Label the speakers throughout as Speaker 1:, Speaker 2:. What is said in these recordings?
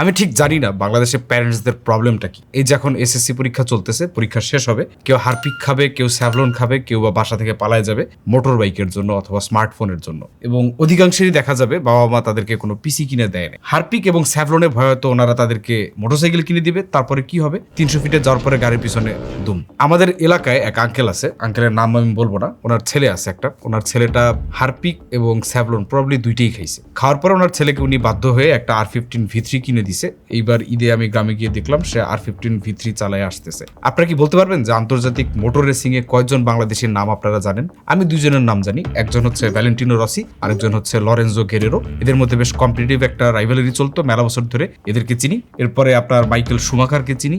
Speaker 1: আমি ঠিক জানি না বাংলাদেশের প্যারেন্টসদের প্রবলেমটা কি। এই যখন এসএসসি পরীক্ষা চলতেছে, পরীক্ষা শেষ হবে, কেউ হারপিক খাবে, কেউ স্যাভলন খাবে, কেউ বা বাসা থেকে পালায় যাবে মোটর বাইকের জন্য অথবা স্মার্টফোনের জন্য। এবং অধিকাংশেরই দেখা যাবে বাবা মা তাদেরকে কোনো পিসি কিনে দেয় না। হারপিক এবং স্যাভলনের ভয় তো ওনারা তাদেরকে মোটরসাইকেল কিনে দিবে, তারপরে কি হবে? তিনশো ফিটে যাওয়ার পরে গাড়ির পিছনে দুম। আমাদের এলাকায় এক আঙ্কেল আছে আঙ্কেলের নাম আমি বলব না, ওনার ছেলে আছে একটা। ওনার ছেলেটা হারপিক এবং স্যাভলন প্রবলি দুইটাই খাইছে। খাওয়ার পরে ওনার ছেলেকে উনি বাধ্য হয়ে একটা আর ফিফটিন ভি থ্রি কিনে দিছে। এইবার ঈদে আমি গ্রামে গিয়ে দেখলাম সে আর ফিফটিন ভি থ্রি চালায় আসতেছে। আপনারা কি বলতে পারবেন যে আন্তর্জাতিক মোটর রেসিং এ কয়জন বাংলাদেশের নাম আপনারা জানেন? আমি দুজনের নাম জানি। একজন হচ্ছে ভ্যালেন্টিনো রসি আরেকজন হচ্ছে লরেন্জো গেরেরো এদের মধ্যে বেশ কম্পিটিটিভ একটা রাইভালারি চলতো মেলা বছর ধরে। এদেরকে চিনি। এরপরে আপনার মাইকেল সুমাকারকে চিনি।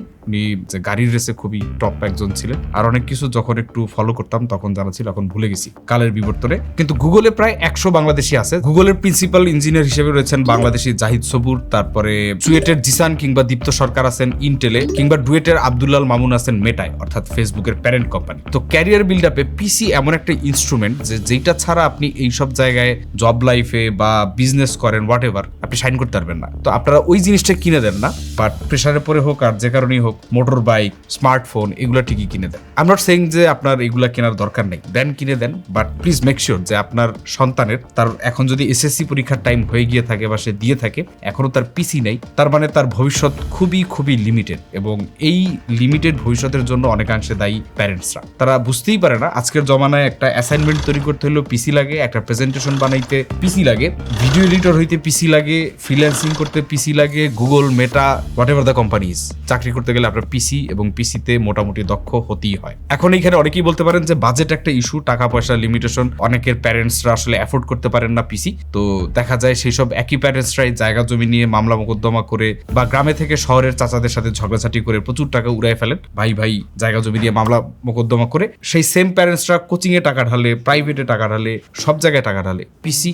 Speaker 1: যে গাড়ির রেসে খুবই টপ একজন ছিলেন। আর অনেক কিছু যখন একটু ফলো করতাম, তখন জানা ছিল, এখন ভুলে গেছি কালের বিবর্তনে। কিন্তু গুগলে প্রায় একশো বাংলাদেশি আছে। গুগলের প্রিন্সিপাল ইঞ্জিনিয়ার হিসেবে রয়েছেন বাংলাদেশি জাহিদ সবুর। তারপরে চুয়েটের জিসান কিংবা দীপ্ত সরকার আছেন ইন্টেলে কিংবা ডুয়েটের আব্দুল্লাল মামুন আছেন মেটায়, অর্থাৎ ফেসবুকের প্যারেন্ট কোম্পানি তো ক্যারিয়ার বিল্ড আপে পিসি এমন একটা ইনস্ট্রুমেন্ট যে যেটা ছাড়া আপনি এই সব জায়গায় জব লাইফে বা বিজনেস করেন হোয়াট এভার আপনি সাইন করতে পারবেন না। তো আপনারা ওই জিনিসটা কিনে দেন না বাট প্রেশারে পরে হোক আর যে কারণেই হোক মোটর বাইক স্মার্টফোন এগুলো ঠিকই কিনে দেন। আই নট সেইং যে আপনার এগুলো কেনার দরকার নেই দেন কিনে দেন বাট প্লিজ মেক শিওর যে আপনার সন্তানের, তার এখন যদি এসএসসি পরীক্ষার টাইম হয়ে গিয়ে থাকে বা সে দিয়ে থাকে এখনও তার পিসি নেই তার মানে তার ভবিষ্যৎ খুবই খুবই লিমিটেড এবং এই লিমিটেড ভবিষ্যতের জন্য অনেকাংশে দায়ী প্যারেন্টসরা তারা বুঝতেই পারে না, আজকের জমানায় একটা অ্যাসাইনমেন্ট তৈরি করতে হলেও পিসি লাগে, একটা প্রেজেন্টেশন বানাইতে পিসি লাগে ভিডিও এডিটর হইতে পিসি লাগে ফ্রিল্যান্সিং করতে পিসি লাগে Google Meta whatever the companies চাকরি করতে গেলে আপনার পিসি এবং পিসিতে মোটামুটি দক্ষ হতেই হয়। এখন এইখানে অনেকেই বলতে পারেন যে বাজেট একটা ইস্যু টাকা পয়সা লিমিটেশন অনেকের প্যারেন্টসরা আসলে অ্যাফোর্ড করতে পারেন না পিসি তো দেখা যায় সেই সব একই প্যারেন্টসরাই জায়গা জমি নিয়ে মামলা মোকদ্দমা করে বা গ্রামে থেকে শহরের চাচাদের সাথে ঝগড়াঝাটি করে প্রচুর টাকা উড়াই ফেলেন। ভাই ভাই জায়গা জমি দিয়ে মামলা মোকদ্দমা করে সেই সেম প্যারেন্টসরা কোচিংয়ে টাকা ঢালে প্রাইভেটে টাকা ঢালে, সব জায়গায় টাকা ঢালে। পিসি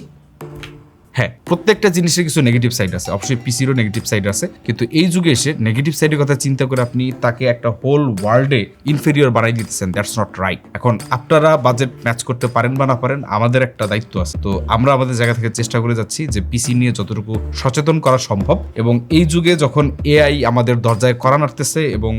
Speaker 1: হ্যাঁ প্রত্যেকটা জিনিসের কিছু নেগেটিভ সাইড আছে। অবশ্যই পিসিরও নেগেটিভ সাইড আছে। কিন্তু এই যুগে এসে নেগেটিভ সাইডের কথা চিন্তা করে আপনি তাকে একটা হোল ওয়ার্ল্ডে ইনফেরিয়র বানাই দিতেছেন। দ্যাটস নট রাইট এখন আপনারা বাজেট ম্যাচ করতে পারেন বা না পারেন, আমাদের একটা দায়িত্ব আছে। তো আমরা আমাদের জায়গা থেকে চেষ্টা করে যাচ্ছি যে পিসি নিয়ে যতটুকু সচেতন করা সম্ভব। এবং এই যুগে যখন এআই আমাদের দরজায় করা নাড়তেছে এবং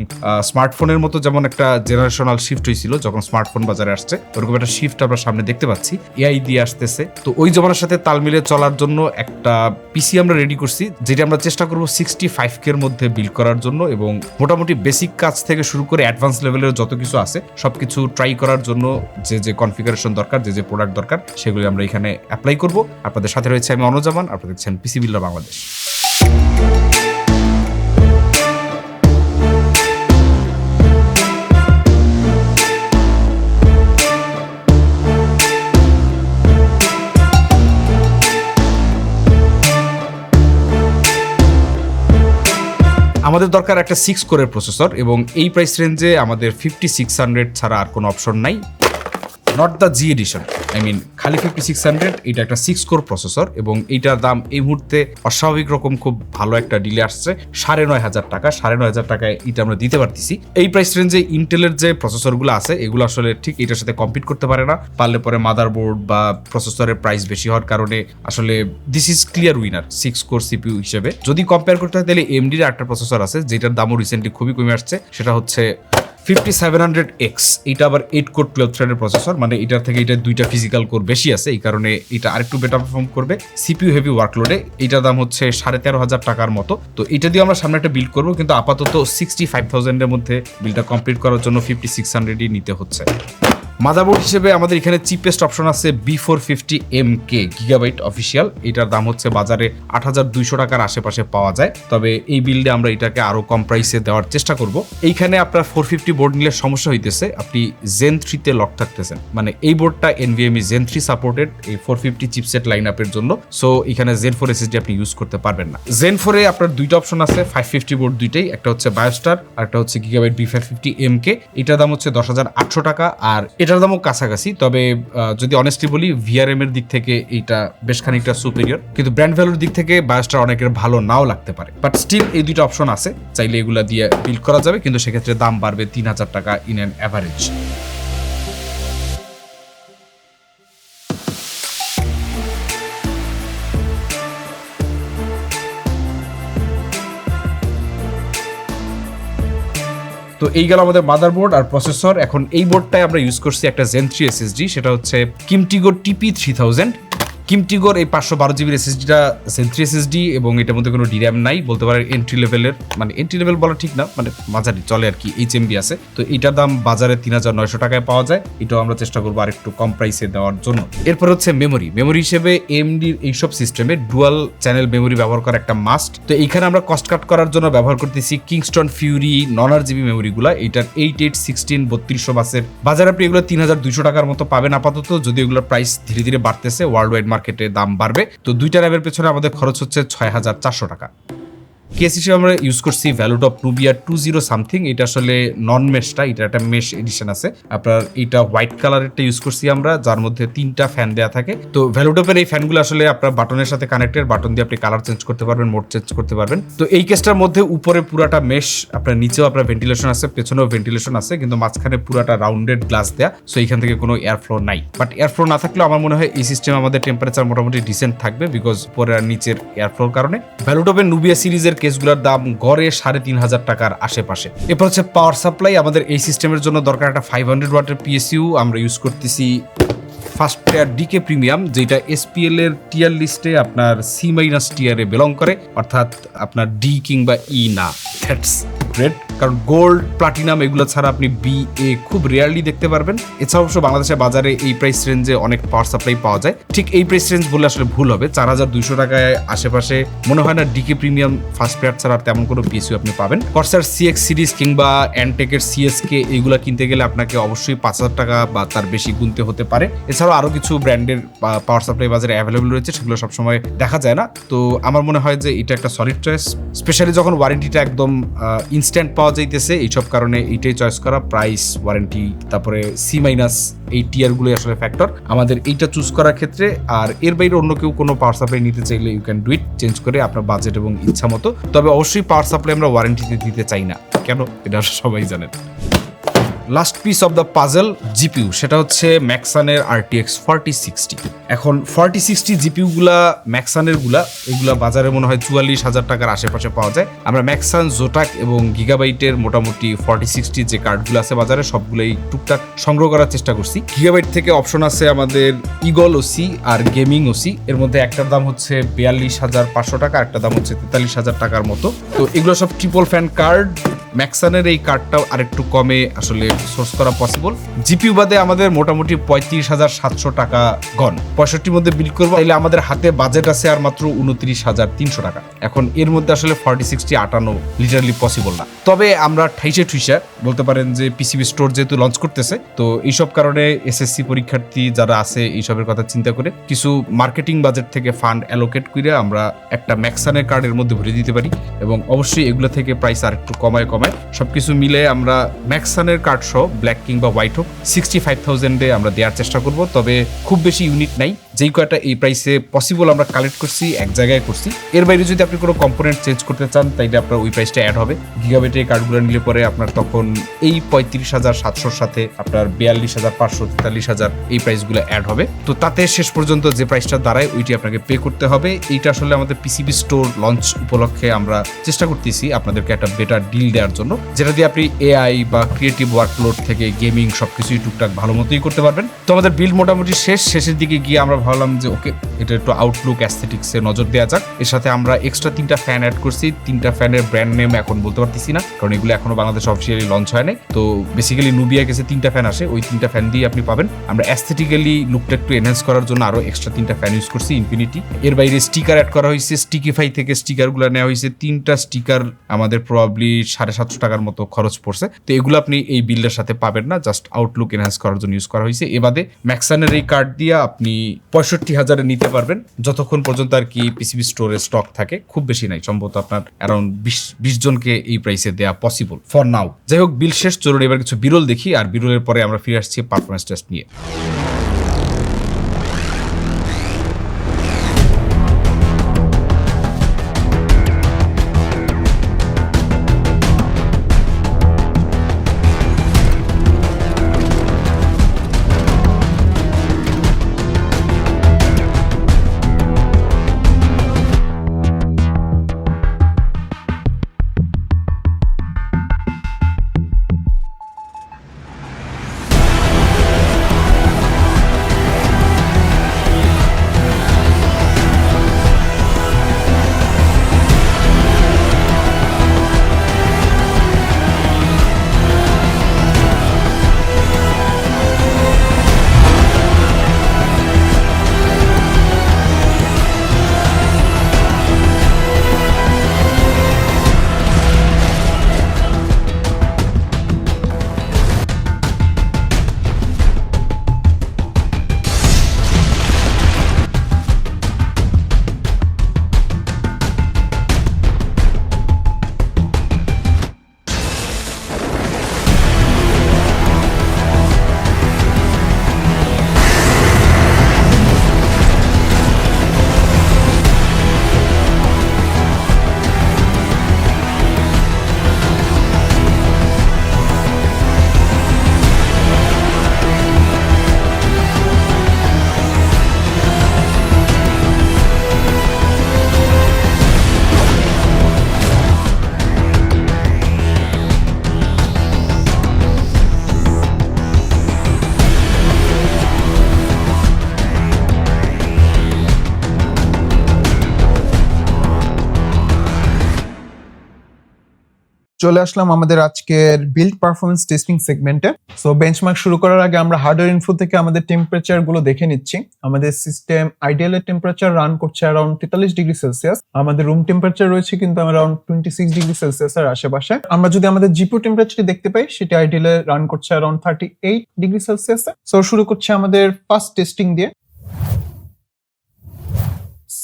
Speaker 1: স্মার্টফোনের মতো যেমন একটা জেনারেশনাল শিফট হয়েছিল, যখন স্মার্টফোন বাজারে আসছে, ওরকম একটা শিফট আমরা সামনে দেখতে পাচ্ছি। এআই দিয়ে আসতেছে। তো ওই জমানার সাথে তাল মিলে চলার জন্য একটা পিসি আমরা রেডি করছি, যেটা আমরা চেষ্টা করব সিক্সটি ফাইভ কের মধ্যে বিল্ড করার জন্য এবং মোটামুটি বেসিক কাজ থেকে শুরু করে অ্যাডভান্স লেভেলের যত কিছু আছে সব কিছু ট্রাই করার জন্য যে যে কনফিগারেশন দরকার, যে যে প্রোডাক্ট দরকার, সেগুলি আমরা এখানে অ্যাপ্লাই করব। আপনাদের সাথে রয়েছে আমি অনুজামান আপনাদের দেখছেন পিসি বিল্ডার বাংলাদেশ আমাদের দরকার একটা সিক্স কোরের প্রসেসর এবং এই প্রাইস রেঞ্জে আমাদের ফিফটি সিক্স হান্ড্রেড ছাড়া আর কোনো অপশন নাই। Not the G edition I mean খালি ফিফটি সিক্স হান্ড্রেড এটা একটা সিক্স কোর প্রসেসর এবং এইটার দাম এই মুহূর্তে অস্বাভাবিক রকম খুব ভালো একটা ডিলে আসছে। সাড়ে নয় হাজার টাকা, সাড়ে নয় হাজার টাকায় এটা আমরা দিতে পারতেছি। এই প্রাইস রেঞ্জে ইন্টেলের যে প্রসেসরগুলো আছে, এগুলো আসলে ঠিক এটার সাথে কম্পিট করতে পারে না। পারলে পরে মাদারবোর্ড বা প্রসেসরের প্রাইস বেশি হওয়ার কারণে আসলে this is clear winner six core CPU হিসেবে। যদি কম্পেয়ার করতে হয়, তাহলে এমডির একটা প্রসেসর আছে, যেটার দামও রিসেন্টলি খুবই কমে আসছে। সেটা হচ্ছে ফিফটি সেভেন হান্ড্রেড এক্স এটা আবার এইট কোর টুয়েলভ থ্রেডের প্রসেসর মানে এটার থেকে এটা দুইটা ফিজিক্যাল কোর বেশি আছে, এই কারণে এটা আরেকটু বেটার পারফর্ম করবে। সিপিউ হেভি ওয়ার্কলোডে এটার দাম হচ্ছে সাড়ে তেরো হাজার টাকার মতো। তো এটা দিয়ে আমরা সামনে একটা বিল্ড করব, কিন্তু আপাতত সিক্সটি ফাইভ থাউজেন্ডের মধ্যে বিলটা কমপ্লিট করার জন্য ফিফটি সিক্স হান্ড্রেডই নিতে হচ্ছে। মাদারবোর্ড হিসেবে আমাদের এখানে চিপেস্ট অপশন আছে B four fifty M K Gigabyte official এটার দাম হচ্ছে বাজারে আট হাজার দুইশো টাকার আশেপাশে পাওয়া যায়। তবে এই বিল্ডে আমরা এটাকে আরও কম প্রাইসে দেওয়ার চেষ্টা করব। এইখানে আপনার ফোর ফিফটি বোর্ড নিলে সমস্যা হইতেছে, আপনি জেন থ্রিতে লক থাকতেছেন। মানে এই বোর্ডটা এনভিএমই জেন থ্রি সাপোর্টেড এই ফোর ফিফটি চিপসেট লাইন আপের জন্য। সো এখানে জেন ফোর এসএসডি আপনি ইউজ করতে পারবেন না। জেন ফোরে আপনার দুইটা অপশন আছে ফাইভ ফিফটি বোর্ড দুইটাই। একটা হচ্ছে বায়োস্টার আর একটা হচ্ছে Gigabyte B five fifty M K এটার দাম হচ্ছে দশ হাজার আটশো টাকা। আর এটার দামও কাছাকাছি, তবে যদি অনেস্টলি বলি ভিআরএম এর দিক থেকে এইটা বেশ খানিকটা সুপিরিয়র কিন্তু ব্র্যান্ড ভ্যালুর দিক থেকে বায়োস্টার অনেকের ভালো নাও লাগতে পারে। বাট স্টিল এই দুইটা অপশন আছে, চাইলে এগুলা দিয়ে বিল্ড করা যাবে, কিন্তু সেক্ষেত্রে দাম বাড়বে তিন হাজার টাকা ইন অ্যান অ্যাভারেজ তো এই গেল আমাদের মাদারবোর্ড আর প্রসেসর এখন এই বোর্ডটাই আমরা ইউজ করছি একটা জেন থ্রি এসএসডি সেটা হচ্ছে কিমটিগো টিপি থ্রি থাউজেন্ড কিমটিগোর এই পাঁচশো বারো জিবির এসএসডিটা সেন্ট্রি এসএসডি এবং এটার মধ্যে কোনো ডিরাম নাই, বলতে পারেন এন্ট্রি লেভেলের মানে এন্ট্রি লেভেল বলা ঠিক না মানে মাঝারি, চলে আর কি এইচ এমবি আছে। তো এটার দাম বাজারে তিন হাজার নয়শো টাকায় পাওয়া যায়, এটাও আমরা চেষ্টা করব আর একটু কম প্রাইসে দেওয়ার জন্য। এরপর হচ্ছে মেমোরি মেমোরি হিসেবে এমডির এইসব সিস্টেমে ডুয়াল চ্যানেল মেমোরি ব্যবহার করা একটা মাস্ট তো এইখানে আমরা কস্ট কাট করার জন্য ব্যবহার করতেছি Kingston Fury non R GB মেমোরিগুলো এটার এইট এইট সিক্সটিন বত্রিশশো বাসের। বাজারে আপনি এগুলো তিন হাজার দুইশো টাকার মতো পাবেন আপাতত, যদি এগুলোর প্রাইস ধীরে ধীরে বাড়তেছে ওয়ার্ল্ড ওয়াইড মার্কেটে দাম বাড়বে। তো দুইটা র্যাবের পেছনে আমাদের খরচ হচ্ছে ছয় হাজার চারশো টাকা। কেস হিসেবে আমরা ইউজ করছি Valuetop Nubia two zero something এটা আসলে নন মেশটা এটা একটা মেশ এডিশন আছে। আপনার এটা হোয়াইট কালারেরটা ইউজ করছি আমরা, যার মধ্যে তিনটা ফ্যান দেওয়া থাকে। তো ভ্যালুটপের এই ফ্যানগুলো আসলে আপনার বাটনের সাথে কানেক্টেড বাটন দিয়ে আপনি কালার চেঞ্জ করতে পারবেন মোড চেঞ্জ করতে পারবেন। তো এই কেসটার মধ্যে উপরে পুরাটা মেশ আপনার নিচেও আপনার ভেন্টিলেশন আছে, পেছনেও ভেন্টিলেশন আছে, কিন্তু মাঝখানে পুরাটা রাউন্ডেড গ্লাস দেয়া। সো এইখান থেকে কোনো এয়ার ফ্লো নাই। বাট এয়ার ফ্লো না থাকলেও আমার মনে হয় এই সিস্টেম আমাদের টেম্পারেচার মোটামুটি ডিসেন্ট থাকবে বিকজ উপরে আর নিচের এয়ার ফ্লোর কারণে। ভ্যালুটপের নুবিয়া সিরিজের কেসগুলোর দাম গড়ে সাড়ে তিন হাজার টাকার আশেপাশে। এরপর হচ্ছে পাওয়ার সাপ্লাই আমাদের এই সিস্টেমের জন্য দরকার একটা ফাইভ হান্ড্রেড ওয়াটের পিএসইউ আমরা ইউজ করতেছি first tier D K premium যেটা এসপিএল এর টিয়ার লিস্টে আপনার সি মাইনাস টিয়ারে বিলং করে, অর্থাৎ আপনার ডি কিংবা ই না দ্যাটস গ্রেট কারণ গোল্ড প্লাটিনাম এগুলো ছাড়া আপনি বি এ খুব রেয়ারলি দেখতে পারবেন। এছাড়া অবশ্য বাংলাদেশের বাজারে এই প্রাইস রেঞ্জে অনেক পাওয়ার সাপ্লাই পাওয়া যায়। ঠিক এই প্রাইস রেঞ্জ বললে আসলে ভুল হবে। চার হাজার দুইশো টাকায় আশেপাশে মনে হয় না ডিকে প্রিমিয়াম ফার্স্ট পেয়ার ছাড়া তেমন কোনো পিএসইউ আপনি পাবেন। কর্সার সিএক্স সিরিজ কিংবা অ্যান্টেকের সিএসকে এইগুলো কিনতে গেলে আপনাকে অবশ্যই পাঁচ হাজার টাকা বা তার বেশি গুনতে হতে পারে। এছাড়াও আরও কিছু ব্র্যান্ডের পাওয়ার সাপ্লাই বাজারে অ্যাভেলেবল রয়েছে, সেগুলো সবসময় দেখা যায় না। তো আমার মনে হয় যে এটা একটা সলিড চয়েস স্পেশালি যখন ওয়ারেন্টিটা একদম ইনস্ট্যান্ট পাওয়া যাইতেছে, এইসব কারণে এইটাই চয়েস করা প্রাইস ওয়ারেন্টি তারপরে সি মাইনাস এই টিয়ারগুলোই আসলে ফ্যাক্টর আমাদের এইটা চুজ করার ক্ষেত্রে আর এর বাইরে অন্য কেউ কোনো পাওয়ার সাপ্লাই নিতে চাইলে you can do it change করে আপনার বাজেট এবং ইচ্ছা মতো। তবে অবশ্যই পাওয়ার সাপ্লাই আমরা ওয়ারেন্টিতে দিতে চাই না। কেন? এটা সবাই জানেন। Last piece of the puzzle GPU সেটা হচ্ছে ম্যাক্সানের আরটিএক্স ফর্টি সিক্সটি এখন ফর্টি সিক্সটি জিপিউগুলা ম্যাক্সানেরগুলা এগুলা বাজারে মনে হয় চুয়াল্লিশ হাজার টাকার আশেপাশে পাওয়া যায়। আমরা ম্যাক্সান জোটাক এবং গিগাবাইটের মোটামুটি ফর্টি সিক্সটি যে কার্ডগুলো আছে বাজারে, সবগুলোই টুকটাক সংগ্রহ করার চেষ্টা করছি। গিগাবাইট থেকে অপশন আছে আমাদের ইগল ওসি আর গেমিং ওসি এর মধ্যে একটার দাম হচ্ছে বিয়াল্লিশ হাজার পাঁচশো টাকা একটা দাম হচ্ছে তেতাল্লিশ হাজার টাকার মতো। তো এগুলো সব ট্রিপল ফ্যান কার্ড ম্যাক্সানের এই কার্ডটাও আরেকটু কমে আসলে সোর্স করা পসিবল জিপিউ বাদে আমাদের মোটামুটি পঁয়ত্রিশ হাজার সাতশো টাকা গন পঁয়ষট্টির মধ্যে বিল করব, তাইলে আমাদের হাতে বাজেট আছে আর মাত্র উনত্রিশ হাজার তিনশো টাকা। এখন এর মধ্যে আসলে ফর্টি সিক্সটি আটানো লিটারলি পসিবল না। তবে আমরা ঠাইসে ঠুইসা বলতে পারেন যে পিসিবি স্টোর যেহেতু লঞ্চ করতেছে, তো এইসব কারণে এসএসসি পরীক্ষার্থী যারা আছে এইসবের কথা চিন্তা করে কিছু মার্কেটিং বাজেট থেকে ফান্ড অ্যালোকেট করে আমরা একটা ম্যাক্সানের কার্ডের মধ্যে ভরে দিতে পারি। এবং অবশ্যই এগুলো থেকে প্রাইস আর একটু কমায় কমায় সবকিছু মিলে আমরা ম্যাক্সানের কার্ড সহ ব্ল্যাক কিংবা হোয়াইট হোক সিক্সটি ফাইভ থাউজেন্ডে আমরা দেওয়ার চেষ্টা করব, তবে খুব বেশি ইউনিট নাই। যেই কয়টা এই প্রাইসে পসিবল আমরা কালেক্ট করছি, এক জায়গায় করছি। এর বাইরে যদি আপনি কোনো কম্পোনেন্ট চেঞ্জ করতে চান, তাইলে আপনার ওই প্রাইসটা অ্যাড হবে। গিগাবেটে কার্ডগুলো নিলে পরে আপনার তখন এই পঁয়ত্রিশ হাজার সাতশোর সাথে আপনার বিয়াল্লিশ হাজার পাঁচশো তেতাল্লিশ হাজার এই প্রাইসগুলো অ্যাড হবে। তো তাতে শেষ পর্যন্ত যে প্রাইসটা দাঁড়ায়, ওইটি আপনাকে পে করতে হবে। এইটা আসলে আমাদের পিসিবি স্টোর লঞ্চ উপলক্ষে আমরা চেষ্টা করতেছি আপনাদেরকে একটা বেটার ডিল দেওয়ার জন্য, যেটা দিয়ে আপনি এআই বা ক্রিয়েটিভ ওয়ার্কলোড থেকে গেমিং সবকিছুই টুকটাক ভালো মতোই করতে পারবেন। তো আমাদের বিল মোটামুটি শেষ, শেষের দিকে গিয়ে আমরা ভাবলাম যে, ওকে, এটা একটু আউটলুক অ্যাস্থেটিক্সে নজর দেওয়া যাক। এর সাথে আমরা এক্সট্রা তিনটা ফ্যান অ্যাড করছি। তিনটা ফ্যানের ব্র্যান্ড নেম এখন বলতে পারতেছি না, কারণ এগুলো এখনও বাংলাদেশ অফিসিয়ালি লঞ্চ হয় নাই। তো বেসিক্যালি নুবিয়া গেছে তিনটা ফ্যান আসে, ওই তিনটা ফ্যান দিয়ে আপনি পাবেন। আমরা অ্যাস্থেটিক্যালি লুকটা একটু এনহ্যান্স করার জন্য আরও এক্সট্রা তিনটা ফ্যান ইউজ করছি ইনফিনিটি এর বাইরে স্টিকার অ্যাড করা হয়েছে স্টিকিফাই থেকে স্টিকারগুলো নেওয়া হয়েছে। তিনটা স্টিকার আমাদের প্রবাবলি সাড়ে সাতশো টাকার মতো খরচ পড়ছে। তো এগুলো আপনি এই বিলটার সাথে পাবেন না জাস্ট আউটলুক এনহ্যান্স করার জন্য ইউজ করা হয়েছে। এবাদে ম্যাক্সানের এই কার্ড দিয়ে আপনি পঁয়ষট্টি হাজারে নিতে পারবেন। যতক্ষণ পর্যন্ত আর কি পিসিবি স্টোরে স্টক থাকে, খুব বেশি নাই। সম্ভবত আপনার অ্যারাউন্ড বিশ বিশ জনকে এই প্রাইসে দেওয়া পসিবল ফর নাও যাই হোক, বিল শেষ। চলুন এবার কিছু বিরল দেখি, আর বিরলের পরে আমরা ফিরে আসছি পারফরমেন্স টেস্ট নিয়ে।
Speaker 2: চলে আসলাম আমাদের আজকের বিল্ড পারফরমেন্স টেস্টিং সেগমেন্টে সো বেঞ্চমার্ক শুরু করার আগে আমরা হার্ডওয়্যার ইনফো থেকে আমাদের টেম্পারেচারগুলো দেখে নিচ্ছি। আমাদের সিস্টেম আইডিয়াল এর টেম্পারেচার রান করছে অ্যারাউন্ড তেতাল্লিশ ডিগ্রি সেলসিয়াস আমাদের রুম টেম্পারেচার রয়েছে কিন্তু around twenty six degree Celsius এর আশেপাশে। আমরা যদি আমাদের জিপু টেম্পারেচার দেখতে পাই, সেটি আইডিয়ালে রান করছে around thirty eight degree Celsius so শুরু করছে আমাদের ফার্স্ট টেস্টিং দিয়ে।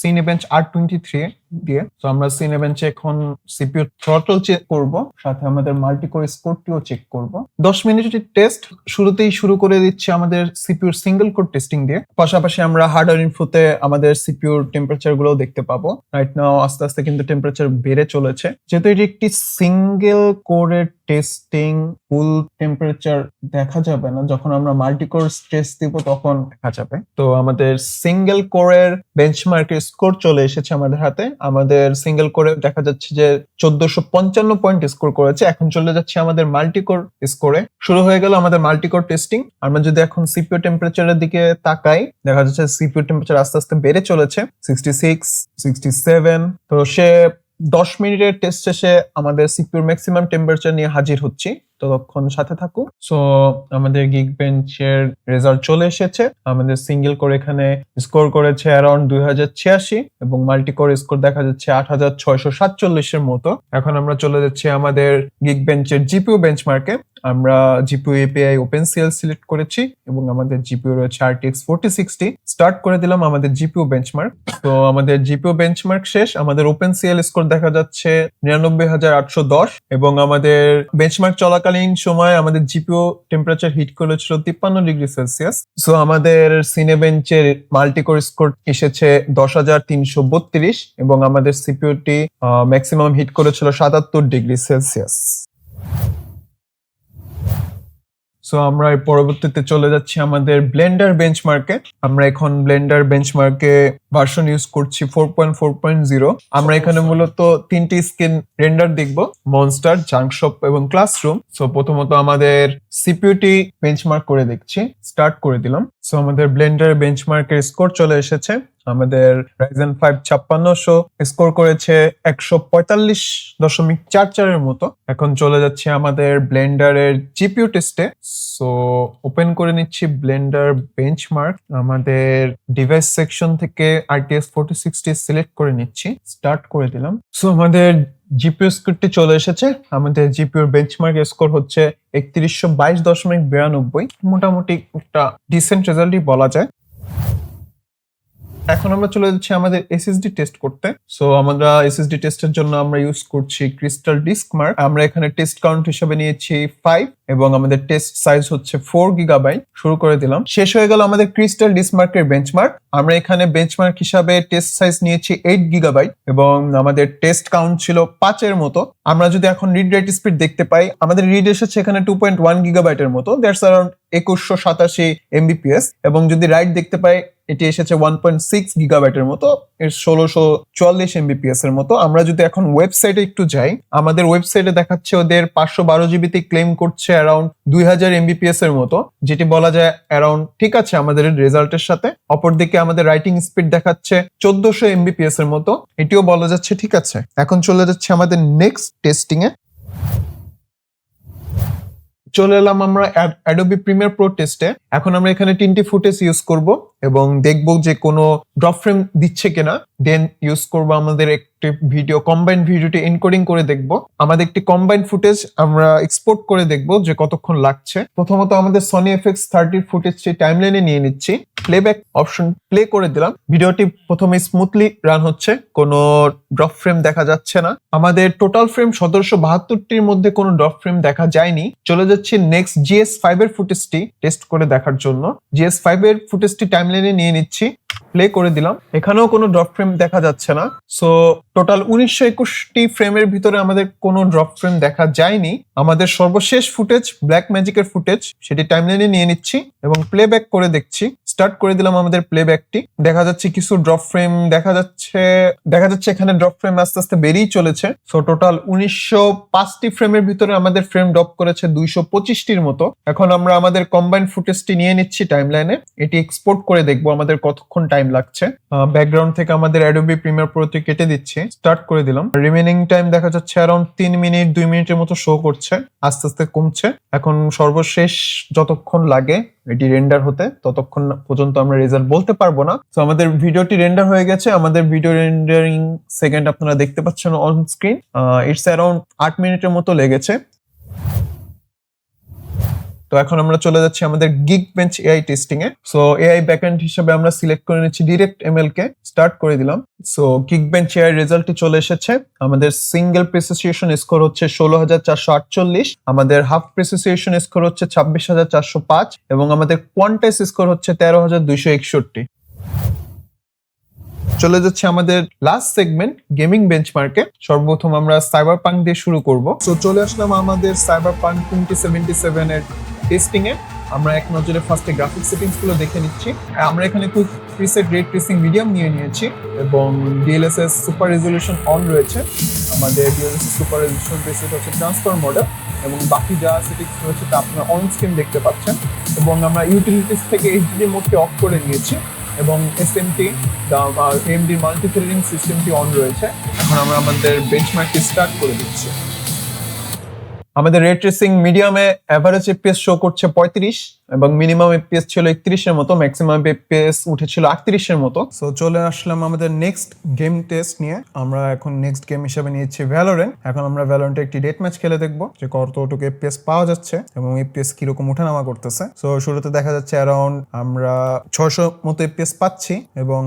Speaker 2: সিনে বেঞ্চ আর টোয়েন্টি থ্রি দিয়ে। তো আমরা সিনে বেঞ্চে এখন সিপিইউ থ্রটল চেক করব, সাথে আমাদের মাল্টি কোর স্কোরটিও চেক করব। দশ মিনিটের টেস্ট শুরুতেই শুরু করে দিচ্ছি আমাদের সিপিউর সিঙ্গেল কোর টেস্টিং দিয়ে, পাশাপাশি আমরা হার্ডওয়্যার ইনফোতে আমাদের সিপিউর টেম্পারেচারগুলো দেখতে পাবো। রাইট নাও আস্তে আস্তে কিন্তু টেম্পারেচার বেড়ে চলেছে। যেহেতু এটি একটি সিঙ্গেল কোরের টেস্টিং ফুল টেম্পারেচার দেখা যাবে না। যখন আমরা মাল্টিকোর স্ট্রেস দিব, তখন দেখা যাবে। তো আমাদের সিঙ্গেল কোরের বেঞ্চমার্কের স্কোর চলে এসেছে আমাদের হাতে। আমাদের সিঙ্গেল কোরে দেখা যাচ্ছে যে চোদ্দশো পঞ্চান্ন পয়েন্ট স্কোর করেছে। এখন চলে যাচ্ছে আমাদের মাল্টিকোর স্কোরে শুরু হয়ে গেল আমাদের মাল্টিকোর টেস্টিং আমরা যদি এখন সিপিও টেম্পারেচারের দিকে তাকাই, দেখা যাচ্ছে সিপিও টেম্পারেচার আস্তে আস্তে বেড়ে চলেছে। সিক্সটি সিক্স সিক্সটি সেভেন তো সে দশ মিনিটের টেস্ট শেষে আমাদের সিপিউর ম্যাক্সিমাম টেম্পারেচার নিয়ে হাজির হচ্ছি। ততক্ষণ সাথে থাকু সো আমাদের গিগ বেঞ্চের রেজাল্ট চলে এসেছে। আমাদের সিঙ্গেল করে এখানে স্কোর করেছে অ্যারাউন্ড দুই হাজার ছিয়াশি এবং মাল্টি কোর স্কোর দেখা যাচ্ছে আট হাজার ছয়শো সাতচল্লিশের মতো। এখন আমরা চলে যাচ্ছি আমাদের গিগ বেঞ্চের জিপিও বেঞ্চমার্কে আমরা GPU API OpenCL select করেছি এবং আমাদের জিপিও রয়েছে আরটিএক্স ফোর্টি সিক্সটি স্টার্ট করে দিলাম আমাদের জিপিও বেঞ্চমার্ক তো আমাদের জিপিও বেঞ্চমার্ক শেষ। আমাদের ওপেন সিএল স্কোর দেখা যাচ্ছে নিরানব্বই হাজার আটশো দশ এবং আমাদের বেঞ্চমার্ক চলাকালীন সময় আমাদের জিপিও টেম্পারেচার হিট করেছিল তিপ্পান্ন ডিগ্রি সেলসিয়াস সো আমাদের সিনে বেঞ্চের মাল্টিকোর স্কোর এসেছে দশ হাজার তিনশো বত্রিশ এবং আমাদের সিপিওটি ম্যাক্সিমাম হিট করেছিল সাতাত্তর ডিগ্রি সেলসিয়াস সো আমরা পরবর্তীতে চলে যাচ্ছি আমাদের ব্লেন্ডার বেঞ্চমার্কে আমরা এখন ব্লেন্ডার বেঞ্চমার্কে ভার্সন ইউজ করছি four point four point zero আমরা এখানে মূলত তিনটি স্ক্রিন রেন্ডার দেখব মনস্টার জাংশপ এবং ক্লাসরুম সো প্রথমত আমাদের সিপিউটি বেঞ্চমার্ক করে দেখছি স্টার্ট করে দিলাম। সো আমাদের ব্লেন্ডার বেঞ্চমার্কের স্কোর চলে এসেছে। আমাদের রাইজেন ফাইভ ছাপ্পান্নশো স্কোর করেছে একশো পঁয়তাল্লিশ দশমিক চার চারের মতো। এখন চলে যাচ্ছে আমাদের ব্লেন্ডারের জিপিউ টেস্টে সো ওপেন করে নিচ্ছি ব্লেন্ডার বেঞ্চমার্ক আমাদের ডিভাইস সেকশন থেকে আরটিএস ফোর্টি সিক্সটি সিলেক্ট করে নিচ্ছি স্টার্ট করে দিলাম। সো আমাদের জিপিউ স্কোরটি চলে এসেছে। আমাদের জিপিউর বেঞ্চমার্ক স্কোর হচ্ছে একত্রিশশো বাইশ দশমিক বিরানব্বই। মোটামুটি একটা ডিসেন্ট রেজাল্টই বলা যায়। এখন আমরা চলে যাচ্ছি আমাদের এসএসডি টেস্ট করতে। সো আমরা এসএসডি টেস্টের জন্য আমরা ইউজ করছি ক্রিস্টাল ডিস্ক মার্ক আমরা এখানে টেস্ট কাউন্ট হিসেবে নিয়েছি ফাইভ এবং আমাদের টেস্ট সাইজ হচ্ছে ফোর গিগাবাইট শুরু করে দিলাম। শেষ হয়ে গেল আমাদের ক্রিস্টাল ডিসমার্কের বেঞ্চমার্ক আমরা এখানে বেঞ্চমার্ক হিসাবে টেস্ট সাইজ নিয়েছি এইট গিগাবাইট এবং আমাদের টেস্ট কাউন্ট ছিল পাঁচের মতো। আমরা যদি এখন রিড রেট স্পিড দেখতে পাই, আমাদের রিড এসেছে এখানে টু পয়েন্ট ওয়ান গিগাবাইটের মতো। দ্যাটস অ্যারাউন্ড একুশশো সাতাশি এমবিপিএস এবং যদি রাইট দেখতে পাই, এটি এসেছে ওয়ান পয়েন্ট সিক্স গিগাবাইটের মতো, এর ষোলোশো চুয়াল্লিশ এমবিপিএস এর মতো। আমরা যদি এখন ওয়েবসাইটে একটু যাই, আমাদের ওয়েবসাইটে দেখাচ্ছে ওদের পাঁচশো বারো জিবিতে ক্লেম করছে অ্যারাউন্ড দুই হাজার এমবিপিএস এর মতো, যেটি বলা যায় অ্যারাউন্ড ঠিক আছে আমাদের রেজাল্টের সাথে। অপরদিকে আমাদের রাইটিং স্পিড দেখাচ্ছে চোদ্দশো এমবিপিএস এর মতো। এটিও বলা যাচ্ছে, ঠিক আছে? এখন চলে যাচ্ছে আমাদের নেক্সট টেস্টিং এ। চলে এলাম আমরা অ্যাডোবি প্রিমিয়ার প্রো টেস্টে এখন আমরা এখানে তিনটি ফুটেজ ইউজ করব এবং দেখব যে কোনো ড্রপ ফ্রেম দিচ্ছে কিনা। দেন ইউজ করব আমাদের একটি ভিডিও কম্বাইন্ড ভিডিওটি এনকোডিং করে দেখব। আমাদের একটি কম্বাইন্ড ফুটেজ আমরা এক্সপোর্ট করে দেখব যে কতক্ষণ লাগছে। প্রথমত আমাদের সনি এফএক্স থার্টির ফুটেজটি টাইমলাইনে নিয়ে নিচ্ছি। প্লেব্যাক অপশন প্লে করে দিলাম। ভিডিওটি প্রথমে স্মুথলি রান হচ্ছে, কোনো ড্রপ ফ্রেম দেখা যাচ্ছে না। আমাদের টোটাল ফ্রেম সতেরোশো বাহাত্তরটির মধ্যে কোনো ড্রপ ফ্রেম দেখা যায়নি। চলে যাচ্ছে নেক্সট জিএস ফাইভ এর ফুটেজটি টেস্ট করে দেখার জন্য। জিএস ফাইভ এর ফুটেজটি টাইমলাইনে নিয়ে নিচ্ছি। প্লে করে দিলাম। এখানেও কোনো ড্রপ ফ্রেম দেখা যাচ্ছে না। সো টোটাল উনিশশো একুশটি ফ্রেমের ভিতরে আমাদের কোনো ড্রপ ফ্রেম দেখা যায়নি। আমাদের সর্বশেষ ফুটেজ ব্ল্যাক ম্যাজিকের ফুটেজ সেটি টাইমলাইনে নিয়ে নিচ্ছি এবং প্লেব্যাক করে দেখছি। স্টার্ট করে দিলাম আমাদের প্লেব্যাকটি দেখা যাচ্ছে কিছু ড্রপ ফ্রেম দেখা যাচ্ছে দেখা যাচ্ছে এখানে ড্রপ ফ্রেম আস্তে আস্তে বেরিয়ে চলেছে। সো টোটাল উনিশশো পাঁচটি ফ্রেমের ভিতরে আমাদের ফ্রেম ড্রপ করেছে দুইশো পঁচিশটির মতো। এখন আমরা আমাদের কম্বাইন্ড ফুটেজটি নিয়ে নিচ্ছি টাইমলাইনে এটি এক্সপোর্ট করে দেখব আমাদের কতক্ষণ টাইম লাগছে? ব্যাকগ্রাউন্ড থেকে আমাদের অ্যাডোবি প্রিমিয়ার প্রোতে কেটে দিচ্ছি। স্টার্ট করে দিলাম। রিমেনিং টাইম দেখা যাচ্ছে অ্যারাউন্ড তিন মিনিট দুই মিনিটের মতো শো করছে। আস্তে আস্তে কমছে। এখন সর্বশেষ যতক্ষণ লাগে এটি রেন্ডার হতে, ততক্ষণ পর্যন্ত আমরা রেজাল্ট বলতে পারব না। তো আমাদের ভিডিওটি রেন্ডার হয়ে গেছে। আমাদের ভিডিও রেন্ডারিং সেকেন্ড আপনারা দেখতে পাচ্ছেন অন স্ক্রিন ইটস অ্যারাউন্ড আট মিনিটের মতো লেগেছে। তো এখন আমরা চলে যাচ্ছি আমাদের গিগ বেঞ্চ এআই টেস্টিং এ। সো এআই ব্যাকএন্ড হিসেবে আমরা সিলেক্ট করে নিচ্ছি ডিরেক্ট এমএল কে। স্টার্ট করে দিলাম। সো গিগ বেঞ্চ এআই রেজাল্টটি চলে এসেছে। আমাদের সিঙ্গেল প্রেসিসিয়েশন স্কোর হচ্ছে ষোলো হাজার চারশো আটচল্লিশ। আমাদের হাফ প্রেসিসিয়েশন স্কোর হচ্ছে ছাব্বিশ হাজার চারশো পাঁচ। এবং আমাদের কোয়ান্টাইস স্কোর হচ্ছে তেরো হাজার দুইশো একষট্টি। চলে যাচ্ছে আমাদের লাস্ট সেগমেন্ট গেমিং বেঞ্চমার্কে সর্বপ্রথম আমরা সাইবার পাঙ্ক দিয়ে শুরু করব। সো চলে আসলাম আমাদের Cyberpunk twenty seventy seven এর টেস্টিং এ আমরা এক নজরে ফার্স্টে গ্রাফিক সেটিংসগুলো দেখে নিচ্ছি। আমরা এখানে খুব প্রিসেট রেড ট্রেসিং মিডিয়াম নিয়ে নিয়েছি এবং ডিএলএসএস সুপার রেজলিউশন অন রয়েছে। আমাদের ডিএলএসএস সুপার রেজলিউশন বেসিস হচ্ছে ট্রান্সফার মডেল এবং বাকি যা সেটিংস রয়েছে তা আপনারা অন স্ক্রিন দেখতে পাচ্ছেন। এবং আমরা ইউটিলিটিস থেকে এইচডি মোডকে অফ করে নিয়েছি এবং এসএমটি এমডি মাল্টি থ্রেডিং সিস্টেমটি অন রয়েছে। এখন আমরা আমাদের বেঞ্চমার্কটি স্টার্ট করে দিচ্ছি। আমাদের রেড ট্রেসিং মিডিয়ামে অ্যাভারেজ এফপিএস শো করছে পঁয়ত্রিশ এবং মিনিমাম এফপিএস ছিল একত্রিশের মতো ম্যাক্সিমাম এফপিএস উঠেছিল আটত্রিশের মতো। সো চলে আসলাম আমাদের নেক্সট গেম টেস্ট নিয়ে। আমরা এখন নেক্সট গেম হিসেবে নিয়েছি ভ্যালোরেন্ট এখন আমরা ভ্যালোরেন্টে একটি ডেট ম্যাচ খেলে দেখব যে কতটুকু এফপিএস পাওয়া যাচ্ছে এবং এফপিএস কীরকম ওঠানামা করতেছে। সো শুরুতে দেখা যাচ্ছে অ্যারাউন্ড আমরা ছয়শো মতো এফপিএস পাচ্ছি এবং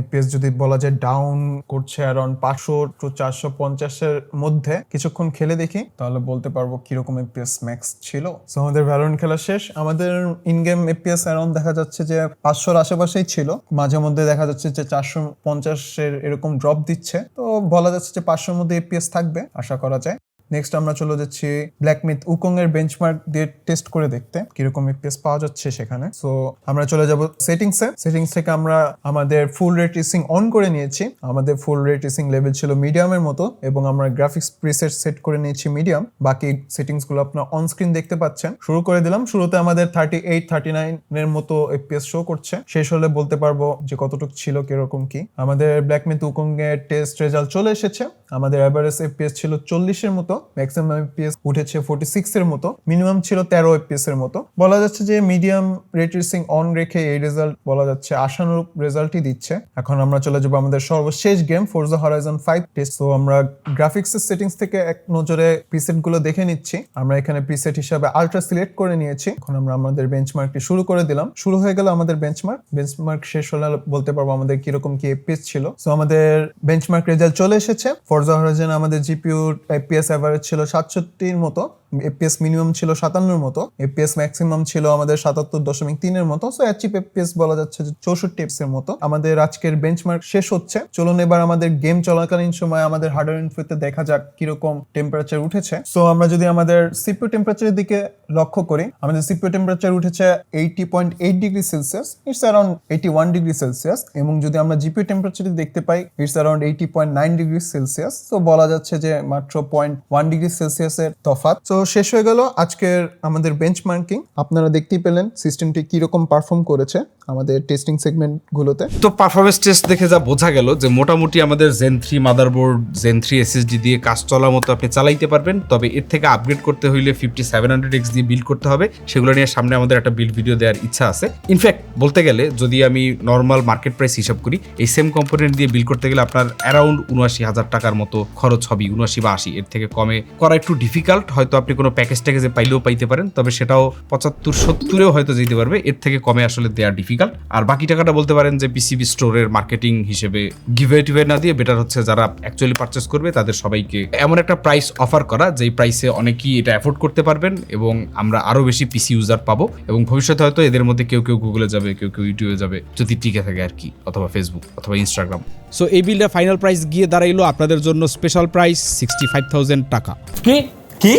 Speaker 2: এফপিএস যদি বলা যায় ডাউন করছে অ্যারাউন্ড পাঁচশো টু চারশো পঞ্চাশের মধ্যে, কিছুক্ষণ খেলে দেখি, তাহলে বলতে পারব কীরকম এপিএস ম্যাক্স ছিল। সো আমাদের ভ্যালোরেন্ট খেলা শেষ। আমাদের ইন গেম এপিএস অ্যারাউন্ড দেখা যাচ্ছে যে পাঁচশোর আশেপাশেই ছিল। মাঝে মধ্যে দেখা যাচ্ছে যে চারশো পঞ্চাশের এরকম ড্রপ দিচ্ছে। তো বলা যাচ্ছে যে পাঁচশোর মধ্যে এপিএস থাকবে, আশা করা যায়। নেক্সট আমরা চলে যাচ্ছি ব্ল্যাক মিথ উকং এর বেঞ্চমার্ক দিয়ে টেস্ট করে দেখতে, কীরকম এফপিএস পাওয়া যাচ্ছে সেখানে। সো আমরা চলে যাব সেটিংসে সেটিংস থেকে আমরা আমাদের ফুল রেট রেসিং অন করে নিয়েছি। আমাদের ফুল রেট রেসিং লেভেল ছিল মিডিয়ামের মতো, এবং আমরা গ্রাফিক্স প্রিসেট সেট করে নিয়েছি মিডিয়াম বাকি সেটিংসগুলো আপনার অন স্ক্রিন দেখতে পাচ্ছেন। শুরু করে দিলাম। শুরুতে আমাদের থার্টি এইট থার্টি নাইন এর মতো এফপিএস শো করছে। শেষ হলে বলতে পারব যে কতটুকু ছিল, কীরকম কি। আমাদের ব্ল্যাক মিথ উকং এর টেস্ট রেজাল্ট চলে এসেছে। আমাদের অ্যাভারেজ এফপিএস ছিল চল্লিশের মতো। ম্যাক্সিমাম এফপিএস উঠেছে ফোর্টি সিক্স মতো মিনিমাম ছিল তেরো এফপিএস এর মতো। বলা যাচ্ছে যে মিডিয়াম রেট রেসিং অন রেখে এই রেজাল্ট বলা যাচ্ছে আশানুরূপ রেজাল্টই দিচ্ছে। এখন আমরা চলে যাব আমাদের সর্বশেষ game Forza Horizon five test তো আমরা গ্রাফিক্স সেটিংস থেকে এক নজরে প্রিসেটগুলো দেখে নিচ্ছি। আমরা এখানে প্রিসেট হিসাবে আলট্রা সিলেক্ট করে নিয়েছি। এখন আমরা আমাদের বেঞ্চমার্কটি শুরু করে দিলাম। শুরু হয়ে গেল আমাদের বেঞ্চমার্ক বেঞ্চমার্ক শেষ হলে বলতে পারব আমাদের কীরকম কি এফপিএস ছিল। সো আমাদের বেঞ্চমার্ক রেজাল্ট চলে এসেছে। ফরজা হরাইজন আমাদের জিপিউ এফপিএস এভারেজ ছিল সাতষট্টির মতো এফপিএস মিনিমাম ছিল সাতান্নর মতো এফপিএস ম্যাক্সিমাম ছিল আমাদের সাতাত্তর দশমিক তিনের মতো সো অ্যাচিভ এফপিএস বলা যাচ্ছে যে চৌষট্টি এফস এর মতো। আমাদের আজকের বেঞ্চমার্ক শেষ হচ্ছে। চলুন এবার আমাদের গেম চলাকালীন সময় আমাদের হার্ডওয়্যার ইনফোতে দেখা যাক কীরকম টেম্পারেচার উঠেছে। সো আমরা যদি আমাদের সিপিউ টেম্পারেচারের দিকে লক্ষ্য করি, আমাদের সিপিউ টেম্পারেচার উঠেছে eighty point eight degree Celsius it's around eighty one degree Celsius এবং যদি আমরা জিপিউ টেম্পারেচার দেখতে পাই it's around eighty point nine degree Celsius তো বলা যাচ্ছে যে মাত্র পয়েন্ট ওয়ান ডিগ্রি সেলসিয়াসের তফাৎ। তো শেষ হয়ে গেল আজকের আমাদের বেঞ্চমার্কিং আপনারা দেখতেই পেলেন সিস্টেমটি কীরকম পারফর্ম করেছে। আমাদের টেস্টিং সেগমেন্ট গুলোতে।
Speaker 1: তো পারফরমেন্স টেস্ট দেখে যা বোঝা গেল যে মোটামুটি আমাদের gen three motherboard gen three SSD দিয়ে কাজ চলার মতো আপনি চালাইতে পারবেন। তবে এর থেকে আপগ্রেড করতে হইলে ফিফটি সেভেন হান্ড্রেড এক্স দিয়ে বিল্ড করতে হবে। সেগুলো নিয়ে সামনে আমাদের একটা বিল্ড ভিডিও দেওয়ার ইচ্ছা আছে। ইনফ্যাক্ট বলতে গেলে যদি আমি নর্মাল মার্কেট প্রাইস হিসাব করি, এই সেম কম্পোনেন্ট দিয়ে বিল্ড করতে গেলে আপনার অ্যারাউন্ড উনআশি হাজার টাকার মতো খরচ হবে, উনআশি বা আশি। এর থেকে কমে করা একটু ডিফিকাল্ট হয়তো আপনি কোনো প্যাকেজ ট্যাকেজে পাইলেও পাইতে পারেন, তবে সেটাও পঁচাত্তর, সত্তরেও হয়তো যেতে পারবে। এর থেকে কমে আসলে দেওয়া ডিফিকাল্ট আর বাকি টাকাটা বলতে পারেন যে পিসিবি স্টোরের মার্কেটিং হিসেবে গিভে টিভে না দিয়ে বেটার হচ্ছে যারা অ্যাকচুয়ালি পারচেস করবে, তাদের সবাইকে এমন একটা প্রাইস অফার করা, যেই প্রাইসে অনেকেই এটা অ্যাফোর্ড করতে পারবেন এবং আমরা আরও বেশি পিসি ইউজার পাবো এবং ভবিষ্যতে হয়তো এদের মধ্যে কেউ কেউ গুগলে যাবে, কেউ কেউ ইউটিউবে যাবে, যদি টিকে থাকে আর কি, অথবা ফেসবুক অথবা ইনস্টাগ্রাম সো এই বিলটা ফাইনাল প্রাইস গিয়ে দাঁড়াইলো আপনাদের জন্য special price sixty five thousand টাকা।
Speaker 3: কি? কি?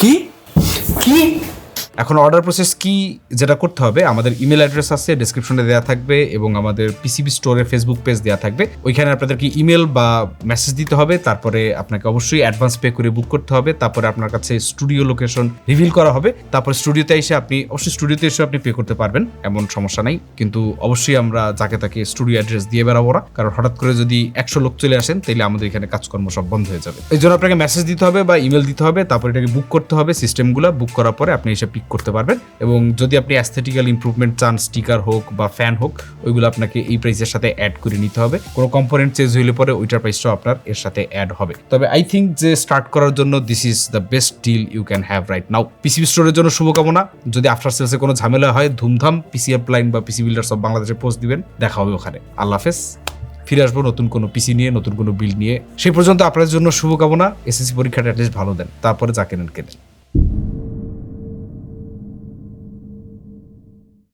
Speaker 3: কি? কি?
Speaker 1: এখন অর্ডার প্রসেস কি যেটা করতে হবে, আমাদের ইমেল অ্যাড্রেস আছে ডেসক্রিপশনে দেওয়া থাকবে এবং আমাদের পিসিবি স্টোরে ফেসবুক পেজ দেওয়া থাকবে। ওইখানে আপনাদেরকে ইমেল বা মেসেজ দিতে হবে, তারপরে আপনাকে অবশ্যই অ্যাডভান্স পে করে বুক করতে হবে, তারপরে আপনার কাছে স্টুডিও লোকেশন রিভিল করা হবে, তারপরে স্টুডিওতে এসে আপনি, অবশ্যই স্টুডিওতে এসে আপনি পে করতে পারবেন, এমন সমস্যা নাই। কিন্তু অবশ্যই আমরা যাকে তাকে স্টুডিও অ্যাড্রেস দিয়ে বেড়াবো না কারণ হঠাৎ করে যদি একশো লোক চলে আসেন তাহলে আমাদের এখানে কাজকর্ম সব বন্ধ হয়ে যাবে। এই জন্য আপনাকে মেসেজ দিতে হবে বা ইমেল দিতে হবে, তারপরে এটাকে বুক করতে হবে সিস্টেমগুলো বুক করার পরে আপনি এসে পিক করতে পারবেন। এবং যদি আপনি অ্যাস্থেটিক্যাল ইমপ্রুভমেন্ট চান স্টিকার হোক বা ফ্যান হোক, ওইগুলো আপনাকে এই প্রাইসের সাথে অ্যাড করে নিতে হবে। কোনো কম্পোনেন্ট চেঞ্জ হইলে পরে ওইটার প্রাইসটাও আপনার এর সাথে অ্যাড হবে। তবে আই থিঙ্ক যে স্টার্ট করার জন্য this is the best deal you can have right now PCB স্টোরের জন্য শুভকামনা। যদি আফটার সেলসে কোনো ঝামেলা হয়, ধুমধাম পিসি লাইন বা পিসি বিল্ডার সব বাংলাদেশে পোস্ট দিবেন, দেখা হবে ওখানে। আল্লাহ হাফেজ। ফিরে আসব নতুন কোনো পিসি নিয়ে, নতুন কোনো বিল নিয়ে। সেই পর্যন্ত আপনাদের জন্য শুভকামনা। এসএসসি পরীক্ষাটা অ্যাটলিস্ট ভালো দেন। তারপরে যা কেনেন কেনেন।